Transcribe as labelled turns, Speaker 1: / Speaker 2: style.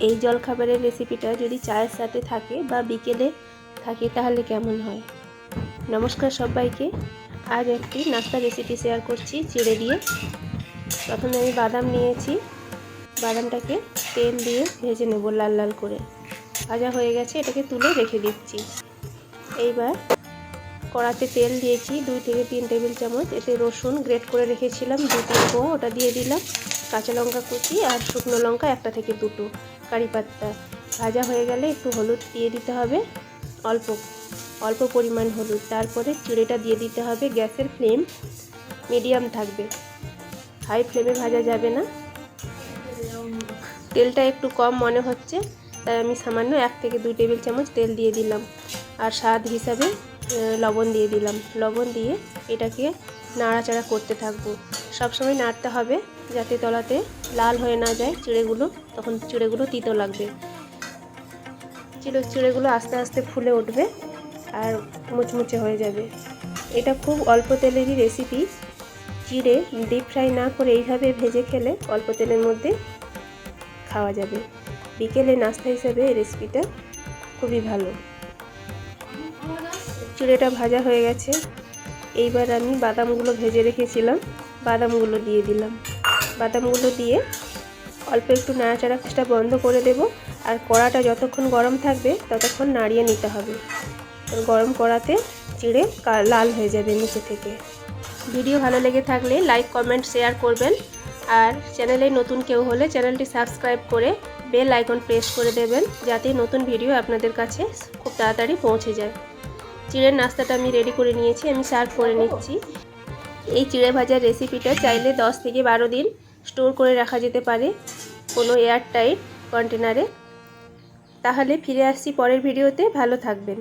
Speaker 1: এই জলখাবারের রেসিপিটা যদি চায়ের সাথে থাকে বা বিকেলে থাকে, তাহলে কেমন হয়? নমস্কার সবাইকে। আজ একটি নাস্তা রেসিপি শেয়ার করছি চিড়ে দিয়ে। প্রথমে আমি বাদাম নিয়েছি। বাদামটাকে তেল দিয়ে ভেজে নেব লাল লাল করে। ভাজা হয়ে গেছে, এটাকে তুলে রেখে দিচ্ছি। এইবার কড়াতে তেল দিয়েছি দুই থেকে তিন টেবিল চামচ। এতে রসুন গ্রেট করে রেখেছিলাম দু তিন ওটা দিয়ে দিলাম। কাঁচা লঙ্কা কুচি আর শুকনো লঙ্কা একটা থেকে দুটো। কারি পাত্তা ভাজা হয়ে গেলে একটু হলুদ দিয়ে দিতে হবে। অল্প অল্প পরিমাণ হলুদ। তারপরে চিড়েটা দিয়ে দিতে হবে গ্যাসের ফ্লেম। মিডিয়াম থাকবে। হাই ফ্লেমে ভাজা যাবে না। তেলটা একটু কম মনে হচ্ছে, তাই আমি সামান্য এক থেকে দুই টেবিল চামচ তেল দিয়ে দিলাম। আর স্বাদ হিসাবে লবণ দিয়ে দিলাম। লবণ দিয়ে এটাকে নাড়াচাড়া করতে থাকব। সবসময় নাড়তে হবে। যাতে তলাতে লাল হয়ে না যায় চিড়েগুলো, তখন চিড়েগুলো তিতো লাগবে। চিড়ে, চিড়েগুলো আস্তে আস্তে ফুলে উঠবে আর মুচমুচে হয়ে যাবে। এটা খুব অল্প তেলেরই রেসিপি চিড়ে ডিপ ফ্রাই না করে এইভাবে ভেজে খেলে অল্প তেলের মধ্যে খাওয়া যাবে। বিকেলে নাস্তা হিসেবে এই রেসিপিটা খুবই ভালো। চিড়েটা ভাজা হয়ে গেছে। এইবার আমি বাদামগুলো ভেজে রেখেছিলাম। বাদামগুলো দিয়ে দিলাম। বাদামগুলো দিয়ে অল্প একটু নাড়াচাড়া নাড়াচাড়াটা বন্ধ করে দেব। আর কড়াটা যতক্ষণ গরম থাকবে, ততক্ষণ নাড়িয়ে নিতে হবে। গরম কড়াতে চিড়ে লাল হয়ে যাবে নিচে থেকে। ভিডিও ভালো লেগে থাকলে লাইক, কমেন্ট, শেয়ার করবেন। আর চ্যানেলে নতুন কেউ হলে চ্যানেলটি সাবস্ক্রাইব করে বেল আইকন প্রেস করে দেবেন, যাতে নতুন ভিডিও আপনাদের কাছে খুব তাড়াতাড়ি পৌঁছে যায়। চিড়ের নাস্তাটা আমি রেডি করে নিয়েছি, আমি সার্ভ করে নিচ্ছি। এই চিড়ে ভাজার রেসিপিটা চাইলে 10 থেকে বারো দিন স্টোর করে রাখা যেতে পারে কোনো এয়ার টাইট কন্টেনারে। তাহলে ফিরে আসছি পরের ভিডিওতে। ভালো থাকবেন।